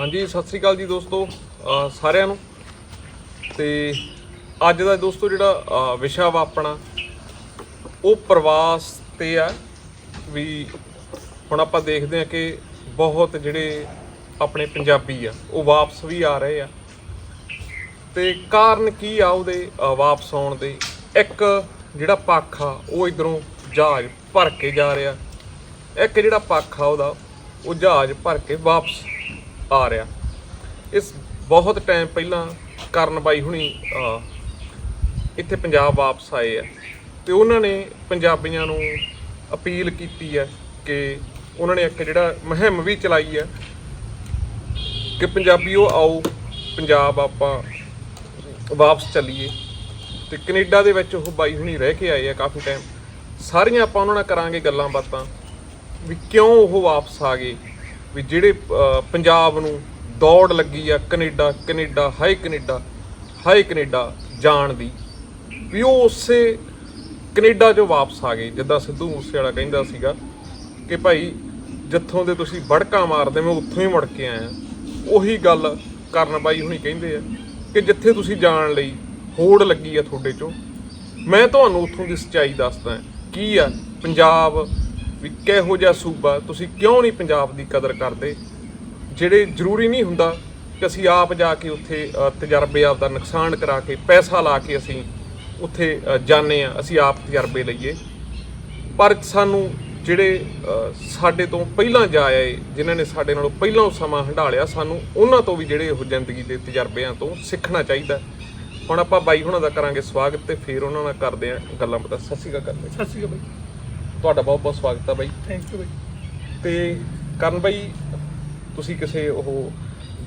ਹਾਂਜੀ, ਸਤਿ ਸ੍ਰੀ ਅਕਾਲ ਜੀ ਦੋਸਤੋ ਸਾਰਿਆਂ ਨੂੰ। ਤੇ ਅੱਜ ਦਾ ਦੋਸਤੋ ਜਿਹੜਾ ਵਿਸ਼ਾ ਵਾ ਆਪਣਾ, ਉਹ ਪ੍ਰਵਾਸ ਤੇ ਆ। ਵੀ ਹੁਣ ਆਪਾਂ ਦੇਖਦੇ ਆ ਕਿ ਬਹੁਤ ਜਿਹੜੇ ਆਪਣੇ ਪੰਜਾਬੀ ਆ, ਉਹ ਵਾਪਸ ਵੀ ਆ ਰਹੇ ਆ। ਤੇ ਕਾਰਨ ਕੀ ਆ ਉਹਦੇ ਵਾਪਸ ਆਉਣ ਦੇ? ਇੱਕ ਜਿਹੜਾ ਪੱਖ ਆ, ਉਹ ਇਧਰੋਂ ਜਹਾਜ਼ ਭਰ ਕੇ ਜਾ ਰਿਹਾ। ਇੱਕ ਜਿਹੜਾ ਪੱਖ ਆ ਉਹਦਾ, ਉਹ ਜਹਾਜ਼ ਭਰ ਕੇ ਵਾਪਸ ਆ ਰਿਹਾ। ਇਸ ਬਹੁਤ ਟਾਈਮ ਪਹਿਲਾਂ ਕਰਨ ਬਾਈ ਹੁਣੀ ਇੱਥੇ ਪੰਜਾਬ ਵਾਪਸ ਆਏ ਆ। ਤੇ ਉਹਨਾਂ ਨੇ ਪੰਜਾਬੀਆਂ ਨੂੰ ਅਪੀਲ ਕੀਤੀ ਹੈ ਕਿ ਉਹਨਾਂ ਨੇ ਇੱਕ ਜਿਹੜਾ ਮੁਹਿੰਮ ਵੀ ਚਲਾਈ ਹੈ ਕਿ ਪੰਜਾਬੀਓ ਆਓ, ਪੰਜਾਬ ਆਪਾਂ ਵਾਪਸ ਚੱਲੀਏ। ਤੇ ਕੈਨੇਡਾ ਦੇ ਵਿੱਚ ਉਹ ਬਾਈ ਹੁਣੀ ਰਹਿ ਕੇ ਆਏ ਆ ਕਾਫੀ ਟਾਈਮ ਸਾਰੀਆਂ ਆਪਾਂ ਉਹਨਾਂ ਨਾਲ ਕਰਾਂਗੇ ਗੱਲਾਂ ਬਾਤਾਂ ਵੀ ਕਿਉਂ ਉਹ ਵਾਪਸ ਆ ਗਏ। ਵੀ ਜਿਹੜੇ ਪੰਜਾਬ ਨੂੰ ਦੌੜ ਲੱਗੀ ਆ ਕੈਨੇਡਾ ਕੈਨੇਡਾ ਹਾਈ ਕੈਨੇਡਾ ਹਾਈ ਕੈਨੇਡਾ ਜਾਣ ਦੀ, ਵੀ ਉਹ ਉਸੇ ਕੈਨੇਡਾ 'ਚੋਂ ਵਾਪਸ ਆ ਗਏ, ਜਿੱਦਾਂ ਸਿੱਧੂ ਮੂਸੇ ਵਾਲਾ ਕਹਿੰਦਾ ਸੀਗਾ ਕਿ ਭਾਈ ਜਿੱਥੋਂ ਦੇ ਤੁਸੀਂ ਬੜਕਾ ਮਾਰਦੇ, ਮੈਂ ਉੱਥੋਂ ਹੀ ਮੁੜ ਕੇ ਆਇਆ। ਉਹੀ ਗੱਲ ਕਰਨ ਬਾਈ ਹੁਣੀ ਕਹਿੰਦੇ ਆ ਕਿ ਜਿੱਥੇ ਤੁਸੀਂ ਜਾਣ ਲਈ ਹੋੜ ਲੱਗੀ ਆ ਤੁਹਾਡੇ 'ਚੋਂ, ਮੈਂ ਤੁਹਾਨੂੰ ਉੱਥੋਂ ਦੀ ਸੱਚਾਈ ਦੱਸਦਾ, ਕੀ ਆ ਪੰਜਾਬ ਵੀ ਕਿਹੋ ਜਿਹਾ ਸੂਬਾ ਤੁਸੀਂ ਕਿਉਂ ਨਹੀਂ ਪੰਜਾਬ ਦੀ ਕਦਰ ਕਰਦੇ? ਜਿਹੜੇ ਜ਼ਰੂਰੀ ਨਹੀਂ ਹੁੰਦਾ ਕਿ ਅਸੀਂ ਆਪ ਜਾ ਕੇ ਉੱਥੇ ਤਜਰਬੇ ਆਪ ਦਾ ਨੁਕਸਾਨ ਕਰਾ ਕੇ ਪੈਸਾ ਲਾ ਕੇ ਅਸੀਂ ਉੱਥੇ ਅ, ਜਾਂਦੇ ਆ ਅਸੀਂ ਆਪ ਤਜਰਬੇ ਲਈਏ। ਪਰ ਸਾਨੂੰ ਜਿਹੜੇ ਸਾਡੇ ਤੋਂ ਪਹਿਲਾਂ ਜਾ ਆਏ ਜਿਨ੍ਹਾਂ ਨੇ ਸਾਡੇ ਨਾਲੋਂ ਪਹਿਲਾਂ ਉਹ ਸਮਾਂ ਹੰਡਾਲਿਆ ਸਾਨੂੰ ਉਹਨਾਂ ਤੋਂ ਵੀ ਜਿਹੜੇ ਉਹ ਜ਼ਿੰਦਗੀ ਦੇ ਤਜਰਬਿਆਂ ਤੋਂ ਸਿੱਖਣਾ ਚਾਹੀਦਾ। ਹੁਣ ਆਪਾਂ ਬਾਈ ਹੁਣਾਂ ਦਾ ਕਰਾਂਗੇ ਸਵਾਗਤ ਤੇ ਫਿਰ ਉਹਨਾਂ ਨਾਲ ਕਰਦੇ ਆ ਗੱਲਾਂ ਬਾਤਾਂ। ਸਤਿ ਸ਼੍ਰੀ ਅਕਾਲ ਕਰਦੇ ਸਤਿ ਸ਼੍ਰੀ ਅਕਾਲ ਬਾਈ। ਤੁਹਾਡਾ ਬਹੁਤ ਬਹੁਤ ਸਵਾਗਤ ਹੈ ਬਾਈ। ਥੈਂਕ ਯੂ ਬਾਈ। ਤੇ ਕਰਨ ਬਾਈ ਤੁਸੀਂ ਕਿਸੇ ਉਹ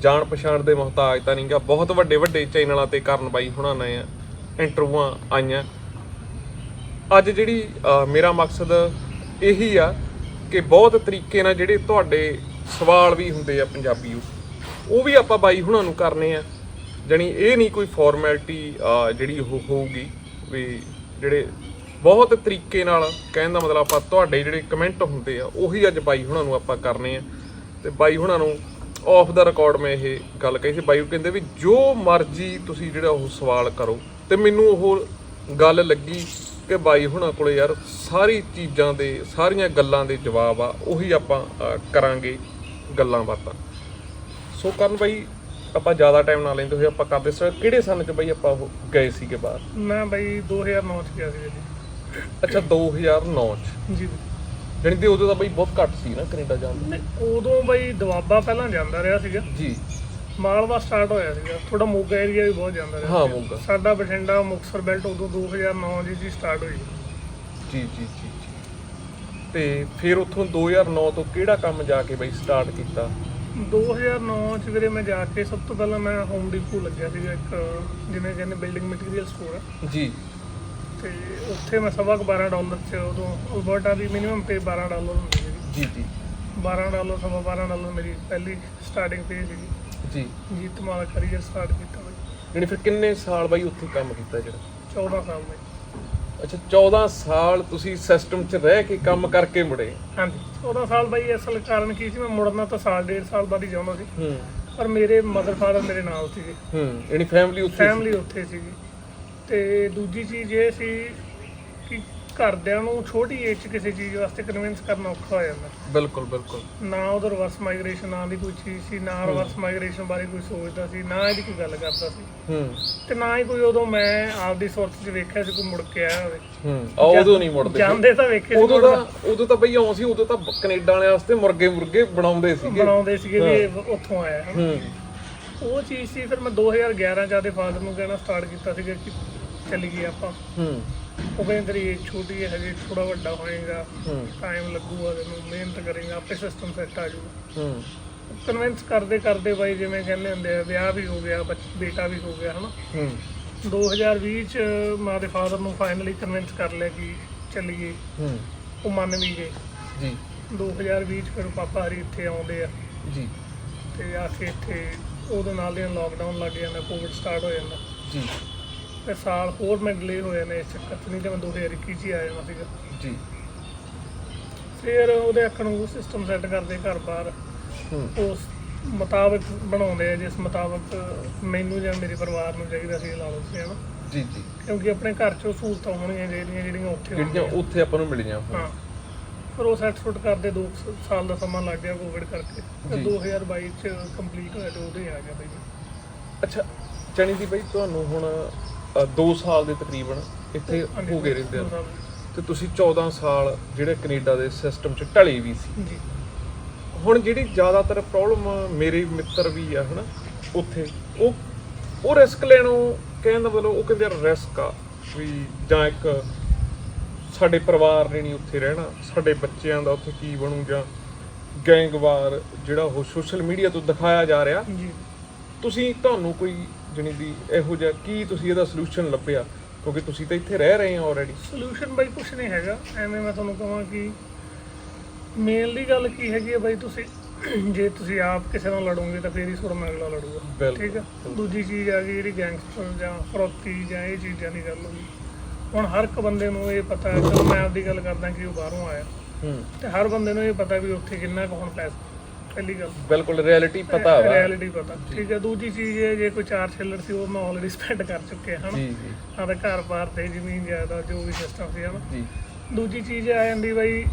ਜਾਣ ਪਛਾਣ ਦੇ ਮੁਹਤਾਜ ਤਾਂ ਨਹੀਂਗਾ ਬਹੁਤ ਵੱਡੇ ਵੱਡੇ ਚੈਨਲਾਂ ਤੇ ਕਰਨ ਬਾਈ ਹੁਣਾਂ ਨੇ ਇੰਟਰਵਿਊਆਂ ਆਈਆਂ। ਅੱਜ ਜਿਹੜੀ ਮੇਰਾ ਮਕਸਦ ਇਹੀ ਆ ਕਿ ਬਹੁਤ ਤਰੀਕੇ ਨਾਲ ਜਿਹੜੇ ਤੁਹਾਡੇ ਸਵਾਲ ਵੀ ਹੁੰਦੇ ਆ ਪੰਜਾਬੀਓ ਉਹ ਵੀ ਆਪਾਂ ਬਾਈ ਹੁਣਾਂ ਨੂੰ ਕਰਨੇ ਆ। ਜਾਣੀ ਇਹ ਨਹੀਂ ਕੋਈ ਫਾਰਮੈਲਿਟੀ ਜਿਹੜੀ ਉਹ ਹੋਊਗੀ ਵੀ ਜਿਹੜੇ ਬਹੁਤ ਤਰੀਕੇ ਨਾਲ ਕਹਿਣ ਦਾ ਮਤਲਬ ਆਪਾਂ ਤੁਹਾਡੇ ਜਿਹੜੇ ਕਮੈਂਟ ਹੁੰਦੇ ਆ, ਉਹੀ ਅੱਜ ਬਾਈ ਹੁਣਾਂ ਨੂੰ ਆਪਾਂ ਕਰਨੇ ਆ। ਤੇ ਬਾਈ ਹੁਣਾਂ ਨੂੰ ਆਫ ਦਾ ਰਿਕਾਰਡ ਮੈਂ ਇਹ ਗੱਲ ਕਹੀ ਸੀ। ਬਾਈ ਉਹ ਕਹਿੰਦੇ ਵੀ ਜੋ ਮਰਜ਼ੀ ਤੁਸੀਂ ਜਿਹੜਾ ਉਹ ਸਵਾਲ ਕਰੋ। ਤੇ ਮੈਨੂੰ ਉਹ ਗੱਲ ਲੱਗੀ ਕਿ ਬਾਈ ਹੁਣਾਂ ਕੋਲੇ ਯਾਰ ਸਾਰੀ ਚੀਜ਼ਾਂ ਦੇ, ਸਾਰੀਆਂ ਗੱਲਾਂ ਦੇ ਜਵਾਬ ਆ, ਉਹੀ ਆਪਾਂ ਕਰਾਂਗੇ ਗੱਲਾਂ ਬਾਤਾਂ। ਸੋ ਕਰਨ ਬਾਈ, ਆਪਾਂ ਜ਼ਿਆਦਾ ਟਾਈਮ ਨਾ ਲੈਂਦੇ ਹੋਏ ਆਪਾਂ ਕਰਦੇ ਸਰ ਕਿਹੜੇ ਸਨ ਚ ਬਾਈ ਆਪਾਂ ਉਹ ਗਏ ਸੀਗੇ ਬਾਹਰ? ਮੈਂ ਬਾਈ 2009 ਚ ਗਿਆ ਸੀ ਜੀ। ਅੱਛਾ 2009 ਚ। ਜੀ। ਜਾਣੀ ਕਿ ਉਦੋਂ ਤਾਂ ਬਾਈ ਬਹੁਤ ਘੱਟ ਸੀ ਨਾ ਕੈਨੇਡਾ ਜਾਣ ਦਾ ਨਹੀਂ, ਉਦੋਂ ਬਾਈ ਦਵਾਬਾ ਪਹਿਲਾਂ ਜਾਂਦਾ ਰਿਹਾ ਸੀਗਾ। ਜੀ। ਮਾਲਵਾ ਸਟਾਰਟ ਹੋਇਆ ਸੀਗਾ। ਥੋੜਾ ਮੋਗਾ ਏਰੀਆ ਵੀ ਬਹੁਤ ਜਾਂਦਾ ਰਿਹਾ ਹਾਂ ਸੀਗਾ। ਮੋਗਾ। ਸਾਡਾ ਬਠਿੰਡਾ ਮੁਕਤਸਰ ਬੈਲਟ ਉਦੋਂ 2009 ਜੀ ਜੀ ਸਟਾਰਟ ਹੋਈ। ਜੀ ਜੀ ਜੀ ਜੀ। ਤੇ ਫਿਰ ਉੱਥੋਂ 2009 ਤੋਂ ਕਿਹੜਾ ਕੰਮ ਜਾ ਕੇ ਬਾਈ ਸਟਾਰਟ ਕੀਤਾ? 2009 ਚ ਵੀਰੇ ਮੈਂ ਜਾ ਕੇ ਸਭ ਤੋਂ ਪਹਿਲਾਂ ਮੈਂ ਹੋਮ ਡਿਪੂ ਲੱਗਿਆ ਸੀਗਾ। ਇੱਕ ਜਿਵੇਂ ਕਹਿੰਦੇ ਬਿਲਡਿੰਗ ਮਟੀਰੀਅਲ ਸਟੋਰ ਹੈ ਜੀ। ਤੇ ਉੱਥੇ ਮੈਂ ਸਵਾ ਕੁ 12 ਡਾਲਰ ਚ ਉਦੋਂ ਅਲਬਰਟਾ ਦੀ ਮਿਨੀਮਮ ਪੇ 12 ਡਾਲਰ ਹੁੰਦੀ ਸੀ ਜੀ ਜੀ। 12 ਡਾਲਰ ਸਵਾ 12 ਡਾਲਰ ਮੇਰੀ ਪਹਿਲੀ ਸਟਾਰਟਿੰਗ ਪੇ ਸੀਗੀ। ਜੀ। ਜੀਤ ਮਾਲ ਕਰੀਅਰ ਸਟਾਰਟ ਕੀਤਾ ਬਾਈ ਜਾਣੀ ਫਿਰ ਕਿੰਨੇ ਸਾਲ ਬਾਈ ਉੱਥੇ ਕੰਮ ਕੀਤਾ ਜਿਹੜਾ? 14 ਸਾਲ ਦੇ ਅੱਛਾ 14 ਸਾਲ ਤੁਸੀਂ ਸਿਸਟਮ 'ਚ ਰਹਿ ਕੇ ਕੰਮ ਕਰਕੇ ਮੁੜੇ। ਹਾਂਜੀ। 14 ਸਾਲ ਬਾਈ ਅਸਲ ਕਾਰਨ ਕੀ ਸੀ ਮੈਂ ਮੁੜਨਾ ਤਾਂ ਸਾਲ ਡੇਢ ਸਾਲ ਬਾਅਦ ਹੀ ਚਾਹੁੰਦਾ ਸੀ। ਹੂੰ। ਪਰ ਮੇਰੇ ਮਦਰ ਫਾਦਰ ਮੇਰੇ ਨਾਲ ਸੀਗੇ। ਹੂੰ ਯਾਨੀ ਫੈਮਿਲੀ ਉੱਥੇ ਸੀ। ਫੈਮਿਲੀ ਉੱਥੇ ਸੀਗੀ। ਤੇ ਦੂਜੀ ਚੀਜ਼ ਇਹ ਸੀ ਕਿ ਘਰਦਿਆਂ ਨੂੰ ਛੋਟੀ ਏਜ 'ਚ ਕਿਸੇ ਚੀਜ਼ ਵਾਸਤੇ ਕਨਵਿੰਸ ਕਰਨਾ ਔਖਾ ਹੋ ਜਾਂਦਾ। ਬਿਲਕੁਲ ਬਿਲਕੁਲ। ਨਾ ਉਧਰ ਰਿਵਰਸ ਮਾਈਗ੍ਰੇਸ਼ਨ ਆਉਣ ਦੀ ਕੋਈ ਚੀਜ਼ ਸੀ ਨਾ ਰਿਵਰਸ ਮਾਈਗ੍ਰੇਸ਼ਨ ਬਾਰੇ ਕੋਈ ਸੋਚਦਾ ਸੀ ਨਾ ਇਹਦੀ ਕੋਈ ਗੱਲ ਕਰਦਾ ਸੀ। ਹੂੰ। ਤੇ ਨਾ ਹੀ ਕੋਈ ਉਦੋਂ ਮੈਂ ਆਪਦੀ ਸੁਰਤ 'ਚ ਵੇਖਿਆ ਸੀ ਕੋਈ ਮੁੜ ਕੇ ਆਇਆ ਹੋਵੇ। ਹੂੰ। ਉਦੋਂ ਨਹੀਂ ਮੁੜਦੇ। ਜਾਂਦੇ ਤਾਂ ਵੇਖੇ ਸੀ ਉਦੋਂ। ਤਾਂ ਉਦੋਂ ਤਾਂ ਬਈ ਆਉਂ ਸੀ ਉਦੋਂ ਤਾਂ ਕੈਨੇਡਾ ਵਾਲਿਆਂ ਵਾਸਤੇ ਮੁਰਗੇ ਮੁਰਗੇ ਬਣਾਉਂਦੇ ਸੀਗੇ। ਬਣਾਉਂਦੇ ਸੀਗੇ ਵੀ ਇਹ ਉੱਥੋਂ ਆਇਆ। ਹੈ। ਹੂੰ ਉਹ ਚੀਜ਼ ਸੀ ਫਿਰ ਮੈਂ 2011 ਚ ਆਦੇ ਫਾਦਰ ਨੂੰ ਕਹਿਣਾ ਸਟਾਰਟ ਕੀਤਾ ਸੀਗਾ ਕਿ ਚੱਲੀਏ ਆਪਾਂ। ਹੂੰ। ਉਹ ਕਹਿੰਦੇ ਤੇਰੀ ਛੋਟੀ ਹੈ ਹਜੇ ਥੋੜਾ ਵੱਡਾ ਹੋਏਗਾ। ਹੂੰ। ਟਾਈਮ ਲੱਗੂਗਾ ਤੈਨੂੰ ਮਿਹਨਤ ਕਰੇਗਾ ਆਪੇ ਸਿਸਟਮ ਸੈੱਟ ਆ ਜਾਊਗਾ ਹੂੰ। ਕਨਵਿੰਸ ਕਰਦੇ ਕਰਦੇ ਬਾਈ ਜਿਵੇਂ ਕਹਿੰਦੇ ਹੁੰਦੇ ਆ ਵਿਆਹ ਵੀ ਹੋ ਗਿਆ ਬੱਚ- ਬੇਟਾ ਵੀ ਹੋ ਗਿਆ ਹਨਾ? ਹੂੰ। 2020 ਚ ਮਾਂ ਦੇ ਫਾਦਰ ਨੂੰ ਫਾਈਨਲੀ ਕਨਵਿੰਸ ਕਰ ਲਿਆ ਕਿ ਚੱਲੀਏ। ਹੂੰ। ਉਹ ਮੰਨ ਵੀ ਗਏ। ਜੀ। 2020 ਚ ਫਿਰ ਪਾਪਾ ਹਰੀ ਇੱਥੇ ਆਉਂਦੇ ਆ। ਜੀ। ਤੇ ਆ ਕੇ ਇੱਥੇ ਉਹਦੇ ਨਾਲ ਦੇ ਲਾਕਡਾਊਨ ਲੱਗ ਜਾਂਦਾ ਕੋਵਿਡ ਸਟਾਰਟ ਹੋ ਜਾਂਦਾ। ਜੀ। ਤੇ ਸਾਲ ਹੋਰ ਮੈਂ ਡਿਲੇ ਹੋਏ ਨੇ ਇਸ ਚੱਕਰ 'ਚ ਨਹੀਂ ਤੇ ਮੈਂ 2021 ਚ ਹੀ ਆ ਜਾਣਾ ਸੀਗਾ। ਜੀ। ਫਿਰ ਉਹਦੇ ਅੱਖ ਨੂੰ ਸਿਸਟਮ ਸੈੱਟ ਕਰਦੇ ਘਰ ਹੂੰ। ਉਸ ਮੁਤਾਬਕ ਬਣਾਉਂਦੇ ਆ ਜਿਸ ਮੁਤਾਬਕ ਮੈਨੂੰ ਜਾਂ ਮੇਰੇ ਪਰਿਵਾਰ ਨੂੰ ਚਾਹੀਦਾ ਸੀ ਲਾ ਲਓ ਤੁਸੀਂ ਹਨਾ। ਜੀ ਜੀ। ਕਿਉਂਕਿ ਆਪਣੇ ਘਰ 'ਚ ਉਹ ਸਹੂਲਤਾਂ ਹੋਣੀਆਂ ਚਾਹੀਦੀਆਂ ਜਿਹੜੀਆਂ ਉੱਥੇ ਜਿਹੜੀਆਂ ਹੋਣਗੀਆਂ। ਉੱਥੇ ਆਪਾਂ ਨੂੰ ਮਿਲੀਆਂ। ਹਾਂ। ਪਰ ਉਹ ਸੈਟ ਸੁੱਟ ਕਰਦੇ 2 ਸਾਲ ਦਾ ਸਮਾਂ ਲੱਗ ਗਿਆ ਕੋਵਿਡ ਕਰਕੇ। ਤੇ ਜੀ। 2022 ਚ ਕੰਪਲੀਟ ਹੋਇਆ ਤੇ ਉਹਦੇ ਆ ਗਿਆ ਬਈ ਅੱਛਾ ਚਣੀ ਦੀ ਬਈ ਤੁਹਾਨੂੰ ਹੁਣ 2 ਸਾਲ ਦੇ ਤਕਰੀਬਨ ਇੱਥੇ ਹੋ ਗਏ ਰਹਿੰਦੇ ਆ। ਤੇ ਤੁਸੀਂ 14 ਸਾਲ ਜਿਹੜੇ ਕੈਨੇਡਾ ਦੇ ਸਿਸਟਮ 'ਚ ਢਲੇ ਵੀ ਸੀ। ਜੀ। ਹੁਣ ਜਿਹੜੀ ਜ਼ਿਆਦਾਤਰ ਪ੍ਰੋਬਲਮ ਮੇਰੇ ਮਿੱਤਰ ਵੀ ਆ ਹਨਾ ਉੱਥੇ ਉਹ ਉਹ ਰਿਸਕ ਲੈਣੋਂ ਕਹਿਣ ਦਾ ਮਤਲਬ ਉਹ ਕਹਿੰਦੇ ਰਿਸਕ ਆ ਵੀ ਜਾਂ ਇੱਕ ਸਾਡੇ ਪਰਿਵਾਰ ਨੇ ਨਹੀਂ ਉੱਥੇ ਰਹਿਣਾ ਸਾਡੇ ਬੱਚਿਆਂ ਦਾ ਉੱਥੇ ਕੀ ਬਣੂ ਜਾਂ ਗੈਂਗਵਾਰ ਜਿਹੜਾ ਉਹ ਸੋਸ਼ਲ ਮੀਡੀਆ ਤੋਂ ਦਿਖਾਇਆ ਜਾ ਰਿਹਾ। ਜੀ। ਤੁਸੀਂ ਤੁਹਾਨੂੰ ਕੋਈ ਜਣੀ ਦੀ ਇਹੋ ਜਿਹਾ ਕੀ ਤੁਸੀਂ ਇਹਦਾ ਸੋਲੂਸ਼ਨ ਲੱਭਿਆ? ਕਿਉਂਕਿ ਤੁਸੀਂ ਤਾਂ ਇੱਥੇ ਰਹਿ ਰਹੇ ਹੋ ਆਲਰੇਡੀ ਸੋਲੂਸ਼ਨ ਬਾਈ ਕੁਛ ਨਹੀਂ ਹੈਗਾ। ਐਵੇਂ ਮੈਂ ਤੁਹਾਨੂੰ ਕਹਾਂ ਕਿ ਮੇਨਲੀ ਗੱਲ ਕੀ ਹੈਗੀ ਹੈ ਬਾਈ ਤੁਸੀਂ ਜੇ ਤੁਸੀਂ ਆਪ ਕਿਸੇ ਨਾਲ ਲੜੋਗੇ ਤਾਂ ਫੇਰ ਹੀ ਸੁਰਮਾ ਅਗਲਾ ਲੜੂਗਾ। ਬਿਲਕੁਲ, ਠੀਕ ਹੈ ਦੂਜੀ ਚੀਜ਼ ਆ ਗਈ ਜਿਹੜੀ ਗੈਂਗਸਟਰ ਜਾਂ ਫਰੋਤੀ ਜਾਂ ਇਹ ਚੀਜ਼ਾਂ ਦੀ ਗੱਲ ਹੋਈ। ਹੁਣ ਹਰ ਇੱਕ ਬੰਦੇ ਨੂੰ ਇਹ ਪਤਾ ਹੈ ਚਲੋ ਮੈਂ ਆਪਦੀ ਗੱਲ ਕਰਦਾ ਕਿ ਉਹ ਬਾਹਰੋਂ ਆਇਆ। ਹੂੰ। ਤੇ ਹਰ ਬੰਦੇ ਨੂੰ ਇਹ ਪਤਾ ਵੀ ਉੱਥੇ ਕਿੰਨਾ ਕੁ ਹੁਣ ਪੈਸਾ ਪਹਿਲੀ ਗੱਲ ਬਿਲਕੁਲ ਰਿਐਲਿਟੀ ਪਤਾ ਵਾ। ਰਿਐਲਿਟੀ ਪਤਾ। ਠੀਕ ਹੈ ਦੂਜੀ ਚੀਜ਼ ਇਹ ਜੇ ਕੋਈ ਚਾਰ ਛਿੱਲਰ ਸੀ ਉਹ ਮੈਂ ਆਲਰੇਡੀ ਸਪੈਂਡ ਕਰ ਚੁੱਕਿਆ ਹਾਂ ਜੀ ਜੀ। ਆਪਦਾ ਘਰ-ਬਾਰ ਤੇ ਜ਼ਮੀਨ ਜਾਇਦਾਦ ਜੋ ਵੀ ਸਿਸਟਮ ਸੀ ਹਨਾ? ਜੀ। ਦੂਜੀ ਚੀਜ਼ ਆ ਜਾਂਦੀ ਬਾਈ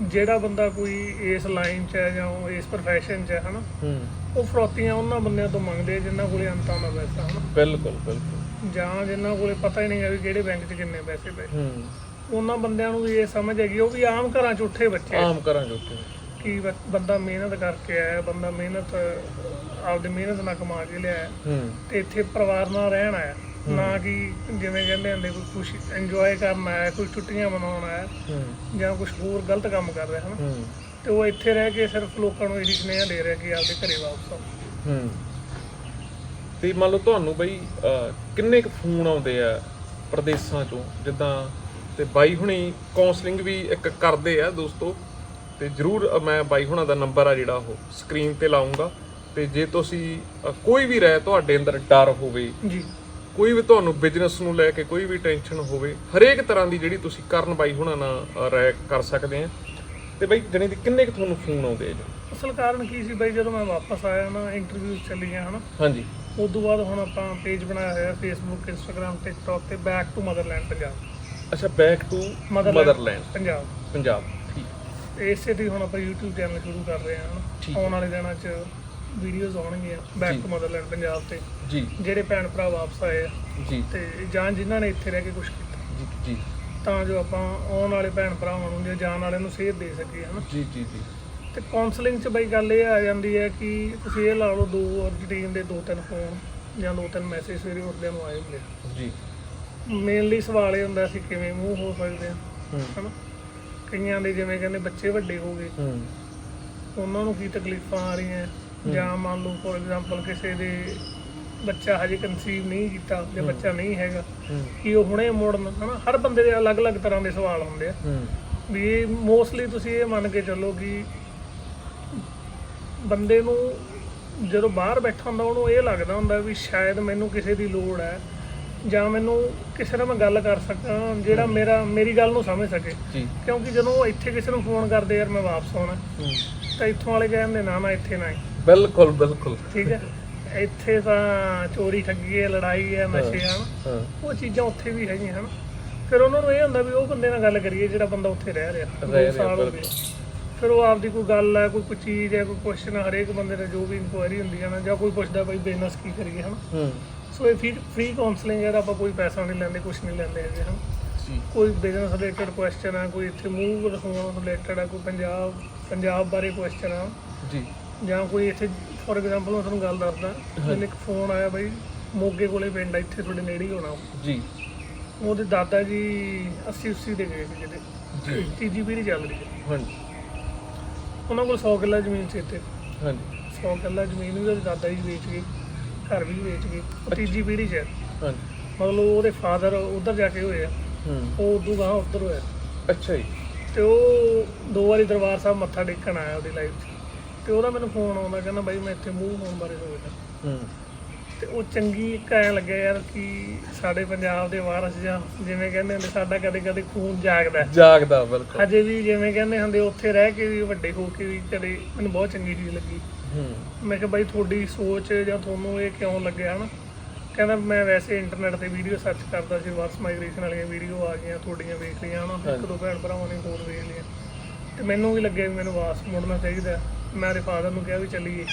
ਜਿਹੜਾ ਬੰਦਾ ਕੋਈ ਇਸ ਲਾਈਨ 'ਚ ਹੈ ਜਾਂ ਉਹ ਇਸ profession 'ਚ ਹੈ ਹਨਾ? ਹੂੰ। ਉਹ ਫਰੋਤੀਆਂ ਉਹਨਾਂ ਬੰਦਿਆਂ ਤੋਂ ਮੰਗਦੇ ਆ ਜਿਨ੍ਹਾਂ ਕੋਲੇ ਅੰਤਾਂ ਦਾ ਪੈਸਾ ਹਨਾ? ਬਿਲਕੁਲ ਬਿਲਕੁਲ। ਜਾਂ ਜਿਨ੍ਹਾਂ ਕੋਲੇ ਪਤਾ ਹੀ ਨਹੀਂ ਹੈ ਵੀ ਕਿਹੜੇ ਬੈਂਕ 'ਚ ਕਿੰਨੇ ਪੈਸੇ ਪਏ। ਹੂੰ। ਉਹਨਾਂ ਬੰਦਿਆਂ ਨੂੰ ਵੀ ਇਹ ਸਮਝ ਹੈਗੀ ਉਹ ਵੀ ਆਮ ਘਰਾਂ 'ਚ ਉੱਠੇ ਬੱਚੇ। ਆਮ ਕਰਾਂਗੇ ਉੱਥੇ ਕਿ ਬ- ਬੰਦਾ ਮਿਹਨਤ ਕਰਕੇ ਆਇਆ ਬੰਦਾ ਮਿਹਨਤ ਆਪਦੀ ਮਿਹਨਤ ਨਾਲ ਕਮਾ ਕੇ ਲਿਆਇਆ। ਹੂੰ। ਤੇ ਇੱਥੇ ਪਰਿਵਾਰ ਨਾਲ ਰਹਿਣ ਆਇਆ। ਨਾ ਕਿ ਜਿਵੇਂ ਕਹਿੰਦੇ ਹੁੰਦੇ ਕੋਈ ਖੁਸ਼ੀ ਇੰਜੋਏ ਕਰਨ ਆਇਆ ਕੋਈ ਛੁੱਟੀਆਂ ਮਨਾਉਣ ਆਇਆ ਹੂੰ। ਜਾਂ ਕੁਝ ਹੋਰ ਗਲਤ ਕੰਮ ਕਰ ਰਿਹਾ ਹਨਾ? ਹੂੰ। ਤੇ ਉਹ ਇੱਥੇ ਰਹਿ ਕੇ ਸਿਰਫ ਲੋਕਾਂ ਨੂੰ ਇਹੀ ਸੁਨੇਹਾ ਦੇ ਰਿਹਾ ਕਿ ਆਪਦੇ ਘਰੇ ਵਾਪਸ ਆਓ। ਹੂੰ। ਤੇ ਮੰਨ ਲਓ ਤੁਹਾਨੂੰ ਬਈ ਅਹ, ਕਿੰਨੇ ਕੁ ਫੋਨ ਆਉਂਦੇ ਆ ਪ੍ਰਦੇਸ਼ਾਂ ਚੋਂ? ਜਿੱਦਾਂ ਤੇ ਬਾਈ ਹੁਣੀ ਕਾਉਂਸਲਿੰਗ ਵੀ ਇੱਕ ਕਰਦੇ ਆ ਦੋਸਤੋ। ਤੇ ਜਰੂਰ ਮੈਂ ਬਾਈ ਹੁਣਾਂ ਦਾ ਨੰਬਰ ਆ ਜਿਹੜਾ ਉਹ ਸਕਰੀਨ ਤੇ ਲਾਉਂਗਾ। ਤੇ ਜੇ ਤੁਸੀਂ ਕੋਈ ਵੀ ਰਹਿ ਤੁਹਾਡੇ ਅੰਦਰ ਡਰ ਹੋਵੇ ਜੀ। ਕੋਈ ਵੀ ਤੁਹਾਨੂੰ ਬਿਜ਼ਨਸ ਨੂੰ ਲੈ ਕੇ ਕੋਈ ਵੀ ਟੈਨਸ਼ਨ ਹੋਵੇ ਹਰੇਕ ਤਰ੍ਹਾਂ ਦੀ ਜਿਹੜੀ ਤੁਸੀਂ ਕਰਨ ਬਾਈ ਹੁਣਾਂ ਨਾਲ ਰਾਏ ਕਰ ਸਕਦੇ ਆ। ਤੇ ਬਾਈ ਜਣੀ ਦੀ ਕਿੰਨੇ ਕੁ ਤੁਹਾਨੂੰ ਫੋਨ ਆਉਂਦੇ ਆ ਜੀ? ਅਸਲ ਕਾਰਨ ਕੀ ਸੀ ਬਾਈ ਜਦੋਂ ਮੈਂ ਵਾਪਸ ਆਇਆ ਨਾ ਇੰਟਰਵਿਊਜ਼ ਚੱਲੀਆਂ ਹਨਾ? ਹਾਂਜੀ। ਉਸ ਤੋਂ ਬਾਅਦ ਹੁਣ ਆਪਾਂ ਪੇਜ ਬਣਾਇਆ ਹੋਇਆ ਫੇਸਬੁੱਕ ਇੰਸਟਾਗ੍ਰam ਟਿਕਟੌਕ ਤੇ ਬੈਕ ਟੂ ਮਦਰਲੈਂਡ ਪੰਜਾਬ। ਅੱਛਾ back to motherland Punjab. Punjab. ਇਸੇ ਦੀ ਹੁਣ ਆਪਾਂ YouTube ਚੈਨਲ ਸ਼ੁਰੂ ਕਰ ਰਹੇ ਹਾਂ। ਆਉਣ ਵਾਲੇ ਦਿਨਾਂ 'ਚ ਵੀਡੀਓਜ਼ ਆਉਣਗੀਆਂ ਬੈਕ। ਟੂ ਮਦਰਲੈਂਡ ਪੰਜਾਬ ਤੇ। ਜੀ। ਜਿਹੜੇ ਭੈਣ ਭਰਾ ਵਾਪਸ ਆਏ ਆ ਜੀ। ਤੇ ਜਾਂ ਜਿਨ੍ਹਾਂ ਨੇ ਇੱਥੇ ਰਹਿ ਕੇ ਕੁਝ ਕੀਤਾ। ਜੀ ਜੀ। ਤਾਂ ਜੋ ਆਪਾਂ ਆਉਣ ਵਾਲੇ ਭੈਣ ਭਰਾਵਾਂ ਨੂੰ ਜਾਂ ਜਾਣ ਵਾਲਿਆਂ ਨੂੰ ਸੇਧ ਦੇ ਸਕੀਏ ਹਨਾ? ਜੀ ਜੀ ਜੀ। ਤੇ ਕਾਉਂਸਲਿੰਗ 'ਚ ਬਈ ਗੱਲ ਇਹ ਆ ਜਾਂਦੀ ਹੈ ਕਿ ਤੁਸੀਂ ਇਹ ਲਾ ਲਓ ਦੋ ਰੂਟੀਨ ਦੇ ਦੋ ਤਿੰਨ ਫੋਨ ਜਾਂ ਦੋ ਤਿੰਨ ਮੈਸੇਜ ਸਵੇਰੇ ਉੱਠਦਿਆਂ ਨੂੰ ਆਏ ਹੁੰਦੇ ਜੀ। ਮੇਨਲੀ ਸਵਾਲ ਇਹ ਹੁੰਦਾ ਸੀ ਕਿਵੇਂ ਮੂੰਹ ਹੋ ਸਕਦੇ ਆ ਹੂੰ। ਹਨਾ? ਕਈਆਂ ਦੇ ਜਿਵੇਂ ਕਹਿੰਦੇ ਬੱਚੇ ਵੱਡੇ ਹੋ ਗਏ। ਹੂੰ। ਉਹਨਾਂ ਨੂੰ ਕੀ ਤਕਲੀਫਾਂ ਆ ਰਹੀਆਂ? ਜਾਂ ਮੰਨ ਲਓ ਫੋਰ ਐਗਜ਼ਾਮਪਲ ਕਿਸੇ ਦੇ ਬੱਚਾ ਹਜੇ ਕਨਸੀਵ ਨਹੀਂ ਕੀਤਾ ਜਾਂ ਬੱਚਾ ਨਹੀਂ ਹੈਗਾ ਕਿ ਉਹ ਹੁਣੇ ਮੁੜਨ? ਹਨਾ ਹਰ ਬੰਦੇ ਦੇ ਅਲੱਗ-ਅਲੱਗ ਤਰ੍ਹਾਂ ਦੇ ਸਵਾਲ ਹੁੰਦੇ ਆ। ਵੀ ਇਹ ਮੋਸਟਲੀ ਤੁਸੀਂ ਇਹ ਮੰਨ ਕੇ ਚੱਲੋ ਕਿ ਬੰਦੇ ਨੂੰ ਜਦੋਂ ਬਾਹਰ ਬੈਠਾ ਹੁੰਦਾ ਉਹਨੂੰ ਇਹ ਲੱਗਦਾ ਹੁੰਦਾ ਵੀ ਸ਼ਾਇਦ ਮੈਨੂੰ ਕਿਸੇ ਦੀ ਲੋੜ ਹੈ। ਜਾਂ ਮੈਨੂੰ ਕਿਸੇ ਨਾਲ ਮੈਂ ਗੱਲ ਕਰ ਸਕਾਂ ਜਿਹੜਾ ਮੇਰਾ ਮੇਰੀ ਗੱਲ ਨੂੰ ਸਮਝ ਸਕੇ। ਜੀ। ਕਿਉਂਕਿ ਜਦੋਂ ਇੱਥੇ ਕਿਸੇ ਨੂੰ ਫੋਨ ਕਰਦੇ ਯਾਰ ਮੈਂ ਵਾਪਸ ਆਉਣਾ। ਤਾਂ ਇੱਥੋਂ ਵਾਲੇ ਕਹਿੰਦੇ ਨਾ ਨਾ ਇੱਥੇ ਨਾ ਹੀ ਬਿਲਕੁਲ ਬਿਲਕੁਲ। ਠੀਕ ਹੈ? ਇੱਥੇ ਤਾਂ ਚੋਰੀ ਠੱਗੀ ਹੈ ਲੜਾਈ ਹੈ ਨਸ਼ੇ ਹਨ? ਉਹ ਚੀਜ਼ਾਂ ਉੱਥੇ ਵੀ ਹੈਗੀਆਂ ਹਨ? ਫਿਰ ਉਹਨਾਂ ਨੂੰ ਇਹ ਹੁੰਦਾ ਵੀ ਉਹ ਬੰਦੇ ਨਾਲ ਗੱਲ ਕਰੀਏ ਜਿਹੜਾ ਬੰਦਾ ਉੱਥੇ ਰਹਿ ਰਿਹਾ ਰਹਿ ਰਿਹਾ। ਫਿਰ ਉਹ ਆਪਦੀ ਕੋਈ ਗੱਲ ਹੈ ਕੋਈ ਕੋਈ ਚੀਜ਼ ਹੈ ਕੋਈ ਕੁਐਸਚਨ ਹਰੇਕ ਬੰਦੇ ਦਾ ਜੋ ਵੀ ਇਨਕੁਆਇਰੀ ਹੁੰਦੀ ਹੈ ਨਾ ਜਾਂ ਕੋਈ ਪੁੱਛਦਾ ਬਈ ਬਿਜ਼ਨਸ ਕੀ ਕਰੀਏ ਹਨ? ਹੂੰ। ਸੋ ਇਹ ਫ੍ਰੀ ਕਾਉਂਸਲਿੰਗ ਹੈ ਆਪਾਂ ਕੋਈ ਪੈਸਾ ਨਹੀਂ ਲੈਂਦੇ ਕੁਝ ਨਹੀਂ ਲੈਂਦੇ ਹੈਗੇ ਜੀ। ਕੋਈ ਬਿਜ਼ਨਸ ਰਿਲੇਟਡ ਕੁਐਸਚਨ ਹੈ ਕੋਈ ਇੱਥੇ ਮੂਵ ਹੋਣ ਰਿਲੇਟਡ ਹੈ ਕੋਈ ਪੰਜਾਬ ਪੰਜਾਬ ਬਾਰੇ ਕੁਐਸਚਨ ਹੈ ਜੀ। ਜਾਂ ਕੋਈ ਇੱਥੇ ਫੋਰ ਐਗਜ਼ਾਮਪਲ ਮੈਂ ਤੁਹਾਨੂੰ ਗੱਲ ਦੱਸਦਾ ਮੈਨੂੰ ਇੱਕ ਫੋਨ ਆਇਆ ਬਈ ਮੋਗੇ ਕੋਲੇ ਪਿੰਡ ਆ ਇੱਥੇ ਤੁਹਾਡੇ ਨੇੜੇ ਹੀ ਹੋਣਾ। ਜੀ। ਉਹਦੇ ਦਾਦਾ ਜੀ 80 80 ਦੇ ਗਏ ਸੀ ਕਿਤੇ ਜੀ। ਤੀਜੀ ਪੀੜ੍ਹੀ ਚੱਲ ਰਹੀ ਹੈ। ਹਾਂਜੀ। ਉਹਨਾਂ ਕੋਲ 100 ਕਿੱਲਾ ਜ਼ਮੀਨ ਸੀ ਇੱਥੇ। ਹਾਂਜੀ। 100 ਕਿੱਲਾ ਜ਼ਮੀਨ ਉਹਦੇ ਦਾਦਾ ਜੀ ਵੇਚ ਗਏ। ਘਰ ਵੀ ਵੇਚ ਗਏ ਉਹ ਤੀਜੀ ਪੀੜ੍ਹੀ 'ਚ ਹੈ। ਹਾਂਜੀ। ਮਤਲਬ ਉਹਦੇ ਫਾਦਰ ਉਧਰ ਜਾ ਕੇ ਹੋਏ ਆ। ਹੂੰ। ਉਹ ਉਦੋਂ ਗਾਂ ਉੱਧਰ ਹੋਇਆ। ਅੱਛਾ ਜੀ। ਤੇ ਉਹ ਦੋ ਵਾਰੀ ਦਰਬਾਰ ਸਾਹਿਬ ਮੱਥਾ ਟੇਕਣ ਆਇਆ ਉਹਦੀ ਲਾਈਫ 'ਚ। ਤੇ ਉਹਦਾ ਮੈਨੂੰ ਫੋਨ ਆਉਂਦਾ ਕਹਿੰਦਾ ਬਾਈ ਮੈਂ ਇੱਥੇ ਮੂਵ ਹੋਣ ਬਾਰੇ ਸੋਚਦਾ। ਹੂੰ। ਤੇ ਉਹ ਚੰਗੀ ਇੱਕ ਐਂ ਲੱਗਿਆ ਯਾਰ ਕਿ ਸਾਡੇ ਪੰਜਾਬ ਦੇ ਵਾਰਸ ਜਾਂ ਜਿਵੇਂ ਕਹਿੰਦੇ ਹੁੰਦੇ ਸਾਡਾ ਕਦੇ ਕਦੇ ਖੂਨ ਜਾਗਦਾ ਹੈ। ਜਾਗਦਾ ਬਿਲਕੁਲ। ਹਜੇ ਵੀ ਜਿਵੇਂ ਕਹਿੰਦੇ ਹੁੰਦੇ ਉੱਥੇ ਰਹਿ ਕੇ ਵੀ ਵੱਡੇ ਹੋ ਕੇ ਵੀ ਕਦੇ ਮੈਨੂੰ ਬਹੁਤ ਚੰਗੀ ਚੀਜ਼ ਲੱਗੀ। ਮੈਂ ਕਿਹਾ ਬਾਈ ਤੁਹਾਡੀ ਸੋਚ ਜਾਂ ਤੁਹਾਨੂੰ ਇਹ ਕਿਉਂ ਲੱਗਿਆ ਹਨਾ? ਕਹਿੰਦਾ ਮੈਂ ਵੈਸੇ ਇੰਟਰਨੈਟ ਤੇ ਵੀਡੀਓ ਸਰਚ ਕਰਦਾ ਸੀ ਰਿਵਰਸ ਮਾਈਗ੍ਰੇਸ਼ਨ ਵਾਲੀਆਂ ਵੀਡੀਓ ਆ ਗਈਆਂ ਤੁਹਾਡੀਆਂ ਵੇਖ ਲਈਆਂ ਹਨਾ ਇੱਕ ਦੋ ਭੈਣ ਭਰਾਵਾਂ ਨੇ ਹੋਰ ਵੇਖ ਲਈਆਂ। ਤੇ ਮੈਨੂੰ ਵੀ ਲੱਗਿਆ ਵੀ ਮੈਨੂੰ ਵਾਪਸ ਮੁੜਨਾ ਚਾਹੀਦਾ। ਮੈਂ ਆਪਣੇ ਫਾਦਰ ਨੂੰ ਕਿਹਾ ਵੀ ਚੱਲੀਏ।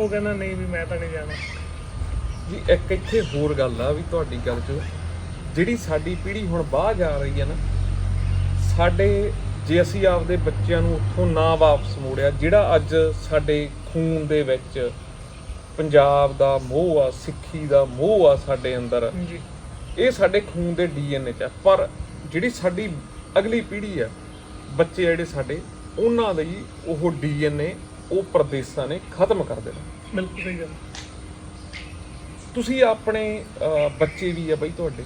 ਉਹ ਕਹਿੰਦਾ ਨਹੀਂ ਵੀ ਮੈਂ ਤਾਂ ਨਹੀਂ ਜਾਣਾ। ਜੀ ਇੱਕ ਇੱਥੇ ਹੋਰ ਗੱਲ ਆ ਵੀ ਤੁਹਾਡੀ ਗੱਲ 'ਚ। ਜਿਹੜੀ ਸਾਡੀ ਪੀੜ੍ਹੀ ਹੁਣ ਬਾਹਰ ਜਾ ਰਹੀ ਹੈ ਨਾ ਸਾਡੇ ਜੇ ਅਸੀਂ ਆਪਦੇ ਬੱਚਿਆਂ ਨੂੰ ਉੱਥੋਂ ਨਾ ਵਾਪਸ ਮੋੜਿਆ ਜਿਹੜਾ ਅੱਜ ਸਾਡੇ ਖੂਨ ਦੇ ਵਿੱਚ ਪੰਜਾਬ ਦਾ ਮੋਹ ਆ ਸਿੱਖੀ ਦਾ ਮੋਹ ਆ ਸਾਡੇ ਅੰਦਰ ਜੀ। ਇਹ ਸਾਡੇ ਖੂਨ ਦੇ ਡੀਐਨਏ 'ਚ ਆ। ਪਰ ਜਿਹੜੀ ਸਾਡੀ ਅਗਲੀ ਪੀੜ੍ਹੀ ਆ ਬੱਚੇ ਜਿਹੜੇ ਸਾਡੇ ਉਹਨਾਂ ਲਈ ਉਹ ਡੀਐਨਏ ਉਹ ਪ੍ਰਦੇਸ਼ਾਂ ਨੇ ਖਤਮ ਕਰ ਦੇਣਾ। ਬਿਲਕੁਲ ਸਹੀ ਗੱਲ। ਤੁਸੀਂ ਆਪਣੇ ਬੱਚੇ ਵੀ ਆ ਬਈ ਤੁਹਾਡੇ।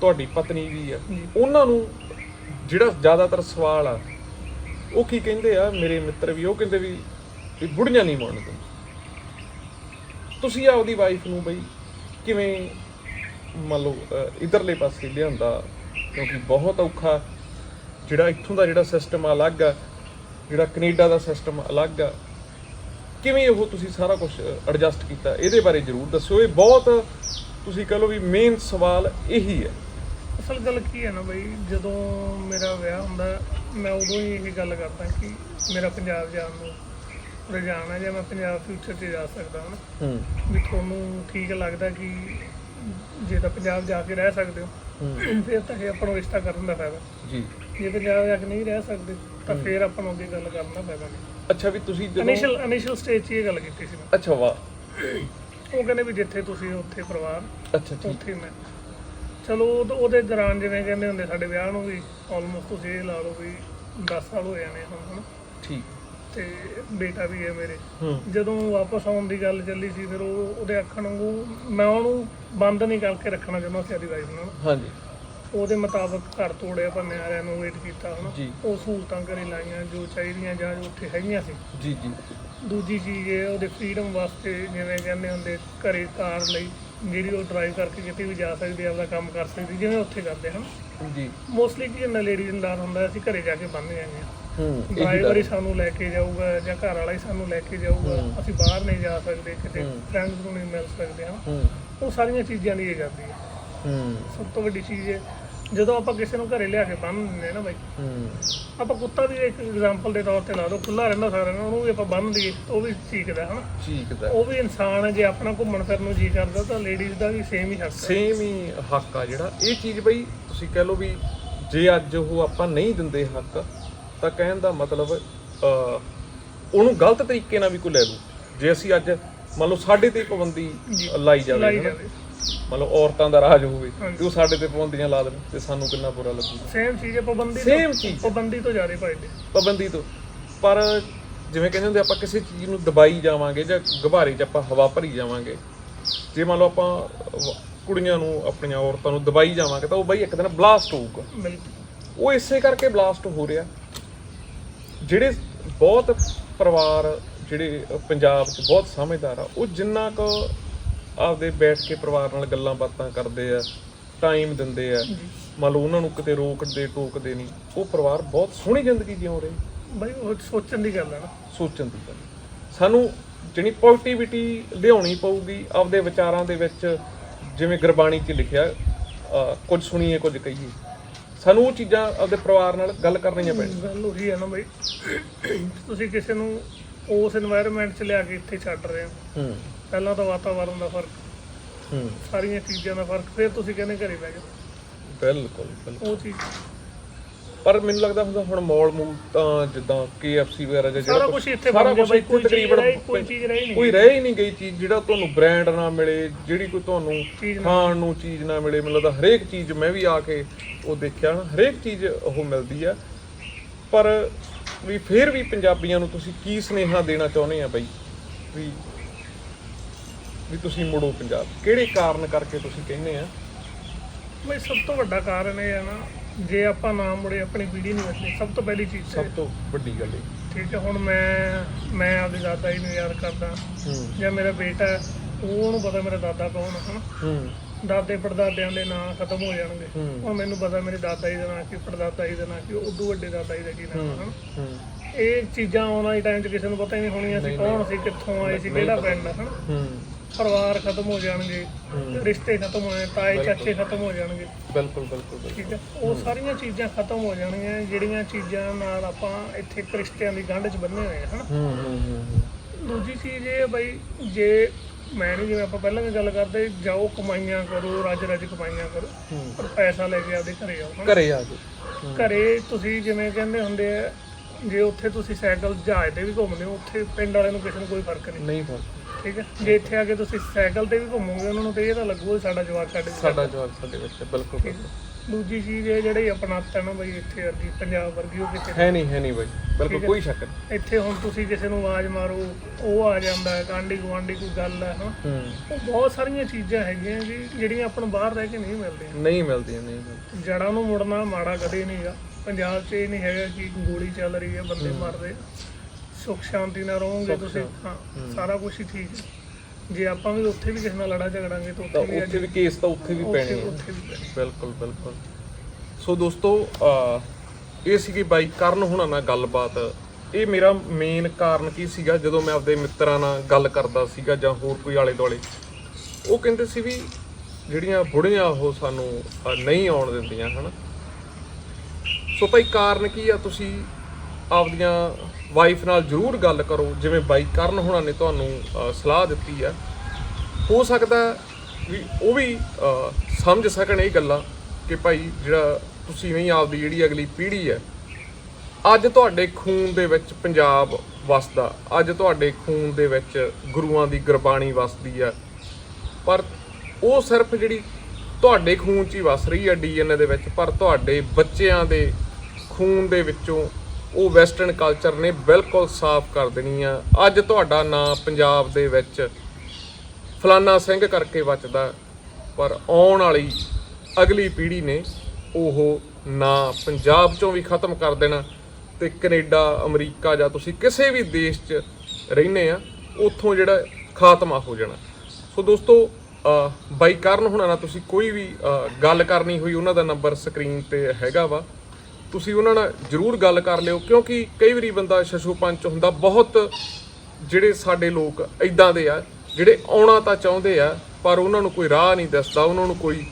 ਤੁਹਾਡੀ ਪਤਨੀ ਵੀ ਆ। ਉਹਨਾਂ ਨੂੰ ਜਿਹੜਾ ਜ਼ਿਆਦਾਤਰ ਸਵਾਲ ਆ ਉਹ ਕੀ ਕਹਿੰਦੇ ਆ ਮੇਰੇ ਮਿੱਤਰ ਵੀ? ਉਹ ਕਹਿੰਦੇ ਵੀ ਵੀ ਬੁੜੀਆਂ ਨਹੀਂ ਮੰਨਦੇ। ਤੁਸੀਂ ਆਪਦੀ ਵਾਈਫ ਨੂੰ ਬਈ ਕਿਵੇਂ ਮੰਨ ਲਓ ਅਹ, ਇਧਰਲੇ ਪਾਸੇ ਲਿਆਂਦਾ? ਕਿਉਂਕਿ ਬਹੁਤ ਔਖਾ ਜਿਹੜਾ ਇੱਥੋਂ ਦਾ ਜਿਹੜਾ ਸਿਸਟਮ ਅਲੱਗ ਆ ਜਿਹੜਾ ਕੈਨੇਡਾ ਦਾ ਸਿਸਟਮ ਅਲੱਗ ਆ ਕਿਵੇਂ ਉਹ ਤੁਸੀਂ ਸਾਰਾ ਕੁਝ ਐਡਜਸਟ ਕੀਤਾ? ਇਹਦੇ ਬਾਰੇ ਜਰੂਰ ਦੱਸਿਓ। ਇਹ ਬਹੁਤ ਤੁਸੀਂ ਕਹ ਲਓ ਵੀ ਮੇਨ ਸਵਾਲ ਇਹੀ ਹੈ। ਅਸਲ ਗੱਲ ਕੀ ਹੈ ਨਾ ਬਈ ਜਦੋਂ ਮੇਰਾ ਵਿਆਹ ਹੁੰਦਾ ਮੈਂ ਉਦੋਂ ਹੀ ਇਹ ਗੱਲ ਕਰਦਾ ਕਿ ਮੇਰਾ ਪੰਜਾਬ ਜਾਣ ਨੂੰ ਰੁਝਾਨ ਹੈ ਜਾਂ ਮੈਂ ਪੰਜਾਬ ਫਿਊਚਰ 'ਚ ਜਾ ਸਕਦਾ ਹਾਂ। ਹੂੰ। ਵੀ ਤੁਹਾਨੂੰ ਠੀਕ ਲੱਗਦਾ ਕਿ ਜੇ ਤਾਂ ਪੰਜਾਬ ਜਾ ਕੇ ਰਹਿ ਸਕਦੇ ਹੋ ਫਿਰ ਤਾਂ ਇਹ ਆਪਾਂ ਨੂੰ ਰਿਸ਼ਤਾ ਕਰਨ ਦਾ ਫਾਇਦਾ। ਜੀ। ਜੇ ਪੰਜਾਬ ਜਾ ਕੇ ਨਹੀਂ ਰਹਿ ਸਕਦੇ ਤਾਂ ਫਿਰ ਆਪਾਂ ਨੂੰ ਅੱਗੇ ਗੱਲ ਕਰਨ ਦਾ ਫਾਇਦਾ ਨਹੀਂ। ਅੱਛਾ ਵੀ ਤੁਸੀਂ ਜਦੋਂ ਇਨੀਸ਼ੀਅਲ ਇਨੀਸ਼ੀਅਲ ਸਟੇਜ 'ਚ ਇਹ ਗੱਲ ਕੀਤੀ ਸੀ ਮੈਂ। ਅੱਛਾ ਵਾਹ। ਉਹ ਕਹਿੰਦੇ ਵੀ ਜਿੱਥੇ ਤੁਸੀਂ ਉੱਥੇ ਪਰਿਵਾਰ। ਅੱਛਾ ਠੀਕ। ਉੱਥੇ ਮੈਂ। ਚਲੋ ਉਹ- ਉਹਦੇ ਦੌਰਾਨ ਜਿਵੇਂ ਕਹਿੰਦੇ ਹੁੰਦੇ ਸਾਡੇ ਵਿਆਹ ਨੂੰ ਵੀ ਆਲਮੋਸਟ ਤੁਸੀਂ ਇਹ ਲਾ ਲਓ ਵੀ 10 ਸਾਲ ਹੋ ਜਾਣੇ ਹੁਣ ਹਨਾ? ਠੀਕ। ਤੇ ਬੇਟਾ ਵੀ ਹੈ ਮੇਰੇ। ਹੂੰ। ਜਦੋਂ ਵਾਪਸ ਆਉਣ ਦੀ ਗੱਲ ਚੱਲੀ ਸੀ ਫਿਰ ਉਹ ਉਹਦੇ ਆਖਣ ਵਾਂਗੂ ਮੈਂ ਉਹਨੂੰ ਬੰਦ ਨਹੀਂ ਕਰਕੇ ਰੱਖਣਾ ਚਾਹੁੰਦਾ ਸੀ ਆਦੀ ਵਾਈਫ ਨੂੰ। ਨਾ। ਹਾਂਜੀ। ਉਹਦੇ ਮੁਤਾਬਕ ਘਰ ਤੋੜਿਆ ਭੰਨਿਆ ਰੈਨੋਵੇਟ ਕੀਤਾ ਹਨਾ? ਜੀ। ਉਹ ਸਹੂਲਤਾਂ ਘਰੇ ਲਾਈਆਂ ਜੋ ਚਾਹੀਦੀਆਂ ਜਾਂ ਜੋ ਉੱਥੇ ਹੈਗੀਆਂ ਸੀ। ਜੀ ਜੀ। ਦੂਜੀ ਚੀਜ਼ ਇਹ ਉਹਦੇ ਫਰੀडम ਵਾਸਤੇ ਜਿਵੇਂ ਕਹਿੰਦੇ ਹੁੰਦੇ ਘਰੇ ਕਾਰ ਲਈ ਜਿਹੜੀ ਉਹ ਡਰਾਈਵ ਕਰਕੇ ਕਿਤੇ ਵੀ ਜਾ ਸਕਦੀ ਆਪਦਾ ਕੰਮ ਕਰ ਸਕਦੀ ਜਿਵੇਂ ਉੱਥੇ ਕਰਦੇ ਹਨ ਜੀ। ਮੋਸਟਲੀ ਕੀ ਹੁੰਦਾ ਲੇਡੀਜ਼ ਨਾਲ ਹੁੰਦਾ ਅਸੀਂ ਘਰੇ ਜਾ ਕੇ ਬੰਨ ਜਾਂਦੇ ਹਾਂ ਹੂੰ ਇਹੀ ਡਰਾਈਵਰ ਹੀ ਸਾਨੂੰ ਲੈ ਕੇ ਜਾਊਗਾ ਜਾਂ ਘਰ ਵਾਲਾ ਹੀ ਸਾਨੂੰ ਲੈ ਕੇ ਜਾਊਗਾ। ਅਸੀਂ ਬਾਹਰ ਨਹੀਂ ਜਾ ਸਕਦੇ ਕਿਤੇ। ਫਰੈਂਡਸ ਨੂੰ ਨਹੀਂ ਮਿਲ ਸਕਦੇ ਹਾਂ। ਹੂੰ। ਉਹ ਸਾਰੀਆਂ ਚੀਜ਼ਾਂ ਦੀ ਇਹ ਹੈ। ਹੂੰ। ਸਭ ਤੋਂ ਵੱਡੀ ਚੀਜ਼ ਹੈ ਜਦੋਂ ਆਪਾਂ ਕਿਸੇ ਨੂੰ ਘਰੇ ਲਿਆ ਕੇ ਬੰਨ ਦਿੰਦੇ ਨਾ ਬਾਈ ਹੂੰ। ਆਪਾਂ ਕੁੱਤਾ ਵੀ ਇੱਕ ਐਗਜ਼ਾਮਪਲ ਦੇ ਤੌਰ ਤੇ ਲਾ ਲਓ ਖੁੱਲਾ ਰਹਿੰਦਾ ਸਾਰਿਆਂ ਨੂੰ ਉਹਨੂੰ ਵੀ ਆਪਾਂ ਬੰਨ ਦਈਏ ਉਹ ਵੀ ਚੀਕਦਾ ਹਨਾ? ਠੀਕ ਦਾ ਉਹ ਵੀ ਇਨਸਾਨ ਹੈ ਜੇ ਆਪਣਾ ਘੁੰਮਣ ਫਿਰਨ ਨੂੰ ਜੀ ਕਰਦਾ ਤਾਂ ਲੇਡੀਜ਼ ਦਾ ਵੀ ਸੇਮ ਹੀ ਹੱਕ ਹੈ। ਸੇਮ ਹੀ ਹੱਕ ਆ ਜਿਹੜਾ। ਇਹ ਚੀਜ਼ ਬਈ ਤੁਸੀਂ ਕਹਿ ਲਓ ਵੀ ਜੇ ਅੱਜ ਉਹ ਆਪਾਂ ਨਹੀਂ ਦਿੰਦੇ ਹੱਕ ਤਾਂ ਕਹਿਣ ਦਾ ਮਤਲਬ ਅਹ, ਉਹਨੂੰ ਗਲਤ ਤਰੀਕੇ ਨਾਲ ਵੀ ਕੋਈ ਲੈ ਲੂ। ਜੇ ਅਸੀਂ ਅੱਜ ਮੰਨ ਲਓ ਸਾਡੇ ਤੇ ਪਾਬੰਦੀ। ਲਾਈ ਜਾਵੇ ਲਾਈ ਹਨਾ, ਜਾਵੇ। ਮੰਨ ਲਓ ਔਰਤਾਂ ਦਾ ਰਾਜ ਹੋਵੇ। ਤੇ ਉਹ ਸਾਡੇ ਤੇ ਪਾਬੰਦੀਆਂ ਲਾ ਦੇਣ ਤੇ ਸਾਨੂੰ ਕਿੰਨਾ ਬੁਰਾ ਲੱਗੂਗਾ ਸੇਮ ਚੀਜ਼ ਹੈ ਪਾਬੰਦੀ Same ਚੀਜ਼। ਪਾਬੰਦੀ ਤੋਂ ਜ਼ਿਆਦਾ ਫਾਇਦੇ ਪਾਬੰਦੀ ਤੋਂ। ਪਰ ਜਿਵੇਂ ਕਹਿੰਦੇ ਹੁੰਦੇ ਆਪਾਂ ਕਿਸੇ ਚੀਜ਼ ਨੂੰ ਦਬਾਈ ਜਾਵਾਂਗੇ ਜਾਂ ਗੁਬਾਰੇ 'ਚ ਆਪਾਂ ਹਵਾ ਭਰੀ ਜਾਵਾਂਗੇ। ਜੇ ਮੰਨ ਲਓ ਆਪਾਂ ਵ- ਕੁੜੀਆਂ ਨੂੰ ਆਪਣੀਆਂ ਔਰਤਾਂ ਨੂੰ ਦਬਾਈ ਜਾਵਾਂਗੇ ਤਾਂ ਉਹ ਬਈ ਇੱਕ ਦਿਨ ਬਲਾਸਟ ਹੋਊਗਾ। ਬਿਲਕੁਲ। ਉਹ ਇਸੇ ਕਰਕੇ ਬਲਾਸਟ ਹੋ ਰਿਹਾ। ਜਿਹੜੇ ਬਹੁਤ ਪਰਿਵਾਰ ਜਿਹੜੇ ਪੰਜਾਬ 'ਚ ਬਹੁਤ ਸਮਝਦਾਰ ਆ ਉਹ ਜਿੰਨਾ ਕੁ ਆਪਦੇ ਬੈਠ ਕੇ ਪਰਿਵਾਰ ਨਾਲ ਗੱਲਾਂ ਬਾਤਾਂ ਕਰਦੇ ਆ ਟਾਈਮ ਦਿੰਦੇ ਆ। ਮੰਨ ਲਓ ਉਹਨਾਂ ਨੂੰ ਕਿਤੇ ਰੋਕਦੇ ਟੋਕਦੇ ਨਹੀਂ। ਉਹ ਪਰਿਵਾਰ ਬਹੁਤ ਸੋਹਣੀ ਜ਼ਿੰਦਗੀ ਜਿਉ ਰਹੇ। ਬਈ ਉਹ ਸੋਚਣ ਦੀ ਗੱਲ ਹੈ ਨਾ। ਸੋਚਣ ਦੀ ਗੱਲ। ਸਾਨੂੰ ਜਿਹੜੀ ਪੋਜ਼ਿਟਿਵਿਟੀ ਲਿਆਉਣੀ ਪਊਗੀ ਆਪਦੇ ਵਿਚਾਰਾਂ ਦੇ ਵਿੱਚ ਜਿਵੇਂ ਗੁਰਬਾਣੀ 'ਚ ਲਿਖਿਆ ਕੁਝ ਸੁਣੀਏ ਕੁਝ ਕਹੀਏ। ਸਾਨੂੰ ਉਹ ਚੀਜ਼ਾਂ ਆਪਦੇ ਪਰਿਵਾਰ ਨਾਲ ਗੱਲ ਕਰਨੀਆਂ ਪੈਣੀਆਂ। ਗੱਲ ਉਹੀ ਹੈ ਨਾ ਬਈ। ਤੁਸੀਂ ਕਿਸੇ ਨੂੰ ਉਸ এনवायरमेंट 'ਚ ਲਿਆ ਕੇ ਇੱਥੇ ਛੱਡ ਰਹੇ ਹੋ। ਹੂੰ। ਪਹਿਲਾਂ ਤਾਂ ਵਾਤਾਵਰਣ ਦਾ ਫ਼ਰਕ ਹੂੰ। ਸਾਰੀਆਂ ਚੀਜ਼ਾਂ ਦਾ ਫ਼ਰਕ ਫਿਰ ਤੁਸੀਂ ਕਹਿੰਦੇ ਘਰੇ ਬਹਿ ਜਾਓ। ਬਿਲਕੁਲ ਬਿਲਕੁਲ। ਉਹ ਚੀਜ਼। ਪਰ ਮੈਨੂੰ ਲੱਗਦਾ ਹੁੰਦਾ ਹੁਣ ਮੌਲ ਮੂਲ ਤਾਂ ਜਿੱਦਾਂ KFC ਵਗੈਰਾ ਜਾਂ ਸਾਰਾ ਕੁਛ- ਕੁਝ ਇੱਥੇ ਸਾਰਾ ਬਣ ਗਿਆ ਕੁਛ ਬਾਈ ਇੱਥੇ ਕੋਈ ਚੀਜ਼ ਤਕਰੀਬਨ ਰਹਿ ਕੋਈ ਚੀਜ਼ ਰਹੀ ਨਹੀਂ ਕੋਈ ਰਹਿ ਹੀ ਨਹੀਂ ਗਈ ਚੀਜ਼ ਜਿਹੜਾ ਤੁਹਾਨੂੰ ਬ੍ਰਾਂਡ ਨਾ ਮਿਲੇ ਜਿਹੜੀ ਕੋਈ ਤੁਹਾਨੂੰ ਨਾ ਖਾਣ ਨੂੰ ਚੀਜ਼ ਨਾ ਮਿਲੇ। ਮੈਨੂੰ ਲੱਗਦਾ ਹਰੇਕ ਚੀਜ਼ ਮੈਂ ਵੀ ਆ ਕੇ ਉਹ ਦੇਖਿਆ ਨਾ ਹਰੇਕ ਚੀਜ਼ ਉਹ ਮਿਲਦੀ ਆ। ਪਰ ਵੀ ਫਿਰ ਵੀ ਪੰਜਾਬੀਆਂ ਨੂੰ ਤੁਸੀਂ ਕੀ ਸੁਨੇਹਾ ਦੇਣਾ ਚਾਹੁੰਦੇ ਆ ਬਈ? ਵੀ ਵੀ ਤੁਸੀਂ ਮੁੜੋ ਪੰਜਾਬ। ਕਿਹੜੇ ਕਾਰਨ ਕਰਕੇ ਤੁਸੀਂ ਕਹਿੰਦੇ ਆ? ਬਈ ਸਭ ਤੋਂ ਵੱਡਾ ਕਾਰਨ ਇਹ ਹੈ ਨਾ ਜੇ ਆਪਾਂ ਨਾ ਮੁੜੇ ਆਪਣੀ ਪੀੜ੍ਹੀ ਨਹੀਂ ਬਚਣੀ ਸਭ ਤੋਂ ਪਹਿਲੀ ਚੀਜ਼ ਸਭ ਤੋਂ ਵੱਡੀ ਗੱਲ ਇਹ। ਠੀਕ ਹੈ ਹੁਣ ਮੈਂ ਮੈਂ ਆਪਦੇ ਦਾਦਾ ਜੀ ਨੂੰ ਯਾਦ ਕਰਦਾ। ਹੂੰ। ਜਾਂ ਮੇਰਾ ਬੇਟਾ ਹੈ, ਉਹ ਉਹਨੂੰ ਪਤਾ ਮੇਰਾ ਦਾਦਾ ਕੌਣ ਹੈ ਹਨਾ? ਹੂੰ। ਦਾਦੇ ਪੜਦਾਦਿਆਂ ਦੇ ਨਾਂ ਖਤਮ ਹੋ ਜਾਣਗੇ। ਹੂੰ। ਹੁਣ ਮੈਨੂੰ ਪਤਾ ਮੇਰੇ ਦਾਦਾ ਜੀ ਦਾ ਨਾਂ ਕੀ ਪੜਦਾਦਾ ਜੀ ਦਾ ਨਾਂ ਕੀ ਉਦੋਂ ਵੱਡੇ ਦਾਦਾ ਜੀ ਦਾ ਕੀ ਹੈ ਹਨਾ? ਹੂੰ। ਇਹ ਚੀਜ਼ਾਂ ਆਉਣ ਵਾਲੇ ਟਾਈਮ 'ਚ ਕਿਸੇ ਨੂੰ ਪਤਾ ਹੀ ਨਹੀਂ ਹੋਣੀਆਂ ਸੀ ਕੌਣ ਸੀ ਕਿੱਥੋਂ ਆਏ ਸੀ ਕਿਹੜਾ ਪਿੰਡ ਹਨਾ? ਹੂੰ। ਪਰਿਵਾਰ ਖਤਮ ਹੋ ਜਾਣਗੇ ਰਿਸ਼ਤੇ ਖਤਮ ਹੋ ਜਾਣਗੇ ਤਾਏ ਚਾਚੇ ਖਤਮ ਹੋ ਜਾਣਗੇ। ਬਿਲਕੁਲ ਬਿਲਕੁਲ ਬਿਲਕੁਲ। ਠੀਕ ਹੈ? ਉਹ ਸਾਰੀਆਂ ਚੀਜ਼ਾਂ ਖਤਮ ਹੋ ਜਾਣਗੀਆਂ ਜਿਹੜੀਆਂ ਚੀਜ਼ਾਂ ਨਾਲ ਆਪਾਂ ਇੱਥੇ ਕ੍ਰਿਸਚੀਅਨ ਦੀ ਗੰਢ 'ਚ ਬੰਨੇ ਹੋਏ ਹੂੰ ਹੂੰ ਹੂੰ ਹੂੰ। ਦੂਜੀ ਚੀਜ਼ ਇਹ ਹੈ ਬਈ ਜੇ ਮੈਂ ਨਹੀਂ ਜਿਵੇਂ ਆਪਾਂ ਪਹਿਲਾਂ ਵੀ ਗੱਲ ਕਰਦੇ ਜਾਓ ਕਮਾਈਆਂ ਕਰੋ ਰੱਜ ਰੱਜ ਕਮਾਈਆਂ ਕਰੋ। ਪਰ ਪੈਸਾ ਲੈ ਕੇ ਆਪਦੇ ਘਰੇ ਆਓ। ਘਰੇ ਆ ਜੀ ਘਰੇ ਤੁਸੀਂ ਜਿਵੇਂ ਕਹਿੰਦੇ ਹੁੰਦੇ ਆ ਜੇ ਉੱਥੇ ਤੁਸੀਂ ਸਾਈਕਲ ਜਹਾਜ਼ ਤੇ ਵੀ ਘੁੰਮਦੇ ਹੋ ਉੱਥੇ ਪਿੰਡ ਵਾਲਿਆਂ ਨੂੰ ਕਿਸੇ ਨੂੰ ਕੋਈ ਫ਼ਰਕ ਨਹੀਂ। ਨਹੀਂ ਫ਼ਰਕ। ਠੀਕ ਹੈ? ਜੇ ਇੱਥੇ ਆ ਕੇ ਤੁਸੀਂ ਸਾਈਕਲ ਤੇ ਵੀ ਘੁੰਮੋਗੇ ਉਹਨਾਂ ਨੂੰ ਤੇ ਇਹ ਤਾਂ ਲੱਗੂਗਾ ਵੀ ਸਾਡਾ ਜਵਾਕ ਸਾਡੇ ਵਿੱਚ ਸਾਡਾ ਜਵਾਬ ਸਾਡੇ ਵਿੱਚ ਬਿਲਕੁਲ ਬਿਲਕੁਲ। ਦੂਜੀ ਚੀਜ਼ ਇਹ ਜਿਹੜੀ ਆਪਣਾਤ ਹੈ ਨਾ ਬਈ ਇੱਥੇ ਵਰਗੀ ਪੰਜਾਬ ਵਰਗੀ ਉਹ ਕਿਤੇ ਹੈ ਨਹੀਂ ਹੈ ਨਹੀਂ ਬਾਈ। ਬਿਲਕੁਲ ਕੋਈ ਸ਼ੱਕ ਨਹੀਂ। ਇੱਥੇ ਹੁਣ ਤੁਸੀਂ ਕਿਸੇ ਨੂੰ ਆਵਾਜ਼ ਮਾਰੋ ਉਹ ਆ ਜਾਂਦਾ ਹੈ ਕਾਂਡੀ ਗੁਆਂਢੀ ਕੋਈ ਗੱਲ ਹੈ ਹਾਂ ਹੂੰ। ਉਹ ਬਹੁਤ ਸਾਰੀਆਂ ਚੀਜ਼ਾਂ ਹੈਗੀਆਂ ਜੀ ਜਿਹੜੀਆਂ ਆਪਾਂ ਨੂੰ ਬਾਹਰ ਰਹਿ ਕੇ ਨਹੀਂ ਮਿਲਦੀਆਂ। ਨਹੀਂ ਮਿਲਦੀਆਂ ਨਹੀਂ ਜੜਾਂ ਨੂੰ ਮੁੜਨਾ ਮਾੜਾ ਕਦੇ ਨਹੀਂਗਾ ਪੰਜਾਬ 'ਚ ਇਹ ਨਹੀਂ ਹੈਗਾ ਕਿ ਗੋਲੀ ਚੱਲ ਰਹੀ ਹੈ ਬੰਦੇ ਮਰਦੇ ਸੁੱਖ ਸ਼ਾਂਤੀ ਨਾਲ ਰਹੋਗੇ ਤੁਸੀਂ ਹਾਂ ਸਾਰਾ ਕੁਝ ਹੀ ਠੀਕ ਹੈ। ਜੇ ਆਪਾਂ ਵੀ ਉੱਥੇ ਵੀ ਕਿਸੇ ਨਾਲ ਲੜਾ ਝਗੜਾਂਗੇ ਤਾਂ ਉੱਥੇ ਵੀ ਉੱਥੇ ਵੀ ਕੇਸ ਤਾਂ ਉੱਥੇ ਵੀ ਪੈਣੇ ਪੈਣੇ। ਬਿਲਕੁਲ ਬਿਲਕੁਲ। ਸੋ ਦੋਸਤੋ ਇਹ ਸੀਗੀ ਬਾਈ ਕਰਨ ਹੁਣਾਂ ਨਾਲ ਗੱਲਬਾਤ। ਇਹ ਮੇਰਾ ਮੇਨ ਕਾਰਨ ਕੀ ਸੀਗਾ ਜਦੋਂ ਮੈਂ ਆਪਦੇ ਮਿੱਤਰਾਂ ਨਾਲ ਗੱਲ ਕਰਦਾ ਸੀਗਾ ਜਾਂ ਹੋਰ ਕੋਈ ਆਲੇ ਦੁਆਲੇ ਉਹ ਕਹਿੰਦੇ ਸੀ ਵੀ ਜਿਹੜੀਆਂ ਬੁੜੀਆਂ ਉਹ ਸਾਨੂੰ ਨਹੀਂ ਆਉਣ ਦਿੰਦੀਆਂ ਹਨਾ? ਸੋ ਭਾਈ ਕਾਰਨ ਕੀ ਆ ਤੁਸੀਂ ਆਪਦੀਆਂ ਵਾਈਫ ਨਾਲ ਜ਼ਰੂਰ ਗੱਲ ਕਰੋ, ਜਿਵੇਂ ਬਾਈ ਕਰਨ ਹੁਣਾਂ ਨੇ ਤੁਹਾਨੂੰ ਸਲਾਹ ਦਿੱਤੀ ਆ। ਹੋ ਸਕਦਾ ਵੀ ਉਹ ਵੀ ਸਮਝ ਸਕਣ ਇਹ ਗੱਲਾਂ ਕਿ ਭਾਈ ਜਿਹੜਾ ਤੁਸੀਂ ਨਹੀਂ ਆਪਦੀ ਜਿਹੜੀ ਅਗਲੀ ਪੀੜ੍ਹੀ ਹੈ, ਅੱਜ ਤੁਹਾਡੇ ਖੂਨ ਦੇ ਵਿੱਚ ਪੰਜਾਬ ਵਸਦਾ, ਅੱਜ ਤੁਹਾਡੇ ਖੂਨ ਦੇ ਵਿੱਚ ਗੁਰੂਆਂ ਦੀ ਗੁਰਬਾਣੀ ਵਸਦੀ ਆ। ਪਰ ਉਹ ਸਿਰਫ ਜਿਹੜੀ ਤੁਹਾਡੇ ਖੂਨ 'ਚ ਹੀ ਵਸ ਰਹੀ ਹੈ ਡੀਐਨਏ ਦੇ ਵਿੱਚ, ਪਰ ਤੁਹਾਡੇ ਬੱਚਿਆਂ ਦੇ ਖੂਨ ਦੇ ਵਿੱਚੋਂ ਉਹ ਵੈਸਟਰਨ ਕਲਚਰ ਨੇ ਬਿਲਕੁਲ ਸਾਫ਼ ਕਰ ਦੇਣੀ ਆ। ਅੱਜ ਤੁਹਾਡਾ ਨਾਂ ਪੰਜਾਬ ਦੇ ਵਿੱਚ ਫਲਾਨਾ ਸਿੰਘ ਕਰਕੇ ਬਚਦਾ ਪਰ ਆਉਣ ਵਾਲੀ ਅਗਲੀ ਪੀੜ੍ਹੀ ਨੇ ਉਹ ਨਾਂ ਪੰਜਾਬ ਚੋਂ ਵੀ ਖਤਮ ਕਰ ਦੇਣਾ ਤੇ ਕੈਨੇਡਾ, ਅਮਰੀਕਾ ਜਾਂ ਤੁਸੀਂ ਕਿਸੇ ਵੀ ਦੇਸ਼ 'ਚ ਰਹਿੰਦੇ ਆ, ਉੱਥੋਂ ਜਿਹੜਾ ਖਾਤਮਾ ਹੋ ਜਾਣਾ। ਸੋ ਦੋਸਤੋ ਬਾਈ ਕਰਨ ਹੁਣਾਂ ਨਾਲ ਤੁਸੀਂ ਕੋਈ ਵੀ ਗੱਲ ਕਰਨੀ ਹੋਈ, ਉਹਨਾਂ ਦਾ ਨੰਬਰ ਸਕਰੀਨ ਤੇ ਹੈਗਾ ਵਾ। ਤੁਸੀਂ ਉਹਨਾਂ ਨਾਲ ਜਰੂਰ ਗੱਲ ਕਰ ਲਿਓ, ਕਿਉਂਕਿ ਕਈ ਵਾਰੀ ਬੰਦਾ ਸ਼ਸ਼ੂ ਪੰਚ ਹੁੰਦਾ, ਬਹੁਤ ਜਿਹੜੇ ਸਾਡੇ ਲੋਕ ਇਦਾਂ ਦੇ ਆ, ਜਿਹੜੇ ਆਉਣਾ ਤਾਂ ਚਾਹੁੰਦੇ ਆ, ਪਰ ਉਹਨਾਂ ਨੂੰ ਕੋਈ ਰਾਹ ਨਹੀਂ ਦੱਸਦਾ, ਉਹਨਾਂ ਨੂੰ ਕੋਈ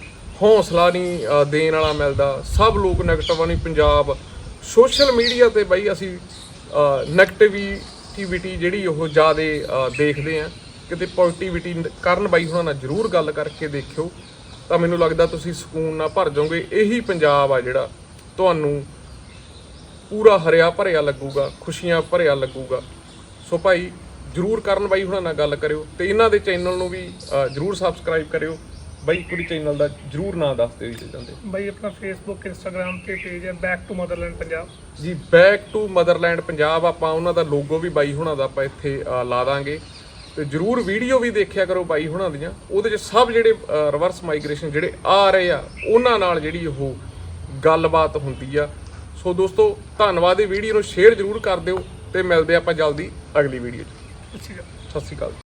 ਹੌਸਲਾ ਨਹੀਂ ਦੇਣ ਵਾਲਾ ਮਿਲਦਾ। ਸਭ ਲੋਕ ਨੈਗੇਟਿਵ ਨਹੀਂ ਪੰਜਾਬ, ਸੋਸ਼ਲ ਮੀਡੀਆ ਤੇ ਬਈ ਅਸੀਂ ਨੈਗੇਟਿਵਿਟੀ ਜਿਹੜੀ ਉਹ ਜ਼ਿਆਦਾ ਦੇਖਦੇ ਆ। ਕਿਤੇ ਪੋਜ਼ਿਟਿਵਿਟੀ ਕਰਨ ਬਾਈ ਉਹਨਾਂ ਨਾਲ ਜਰੂਰ ਗੱਲ ਕਰਕੇ ਦੇਖਿਓ। ਤਾਂ ਮੈਨੂੰ ਲੱਗਦਾ ਤੁਸੀਂ ਸਕੂਨ ਨਾਲ ਭਰ ਜਾਓਗੇ। ਇਹੀ ਪੰਜਾਬ ਆ ਜਿਹੜਾ ਤੁਹਾਨੂੰ ਪੂਰਾ ਹਰਿਆ ਭਰਿਆ ਲੱਗੂਗਾ ਖੁਸ਼ੀਆਂ ਭਰਿਆ ਲੱਗੂਗਾ। ਸੋ ਭਾਈ ਜਰੂਰ ਕਰਨ ਬਾਈ ਹੁਣਾਂ ਨਾਲ ਗੱਲ ਕਰਿਓ ਤੇ ਇਹਨਾਂ ਦੇ ਚੈਨਲ ਨੂੰ ਵੀ ਜਰੂਰ ਸਬਸਕ੍ਰਾਈਬ ਕਰਿਓ। ਬਾਈ ਕੁੜੀ ਚੈਨਲ ਦਾ ਜਰੂਰ ਨਾਮ ਦੱਸ ਦਿਓ ਜੀ ਜਾਂਦੇ। ਬਈ ਆਪਣਾ ਫੇਸਬੁੱਕ ਇੰਸਟਾਗ੍ਰam ਤੇ ਪੇਜ ਹੈ back to motherland Punjab ji back to motherland Punjab ਆਪਾਂ ਉਹਨਾਂ ਦਾ ਲੋਗੋ ਵੀ ਬਾਈ ਹੁਣਾਂ ਦਾ ਆਪਾਂ ਇੱਥੇ ਲਾ ਦਾਂਗੇ। ਤੇ ਜਰੂਰ ਵੀਡੀਓ ਵੀ ਦੇਖਿਆ ਕਰੋ ਬਾਈ ਹੁਣਾਂ ਦੀਆਂ। ਉਹਦੇ 'ਚ ਸਭ ਜਿਹੜੇ ਰਿਵਰਸ ਮਾਈਗ੍ਰੇਸ਼ਨ ਜਿਹੜੇ ਆ ਰਹੇ ਆ ਉਹਨਾਂ ਨਾਲ ਜਿਹੜੀ ਉਹ ਗੱਲਬਾਤ ਹੁੰਦੀ ਆ। ਸੋ ਦੋਸਤੋ ਧੰਨਵਾਦ ਇਹ ਵੀਡੀਓ ਨੂੰ ਸ਼ੇਅਰ ਜਰੂਰ ਕਰ ਦਿਓ ਤੇ ਮਿਲਦੇ ਆਪਾਂ ਜਲਦੀ ਅਗਲੀ ਵੀਡੀਓ 'ਚ। ਸਤਿ ਸ਼੍ਰੀ ਅਕਾਲ।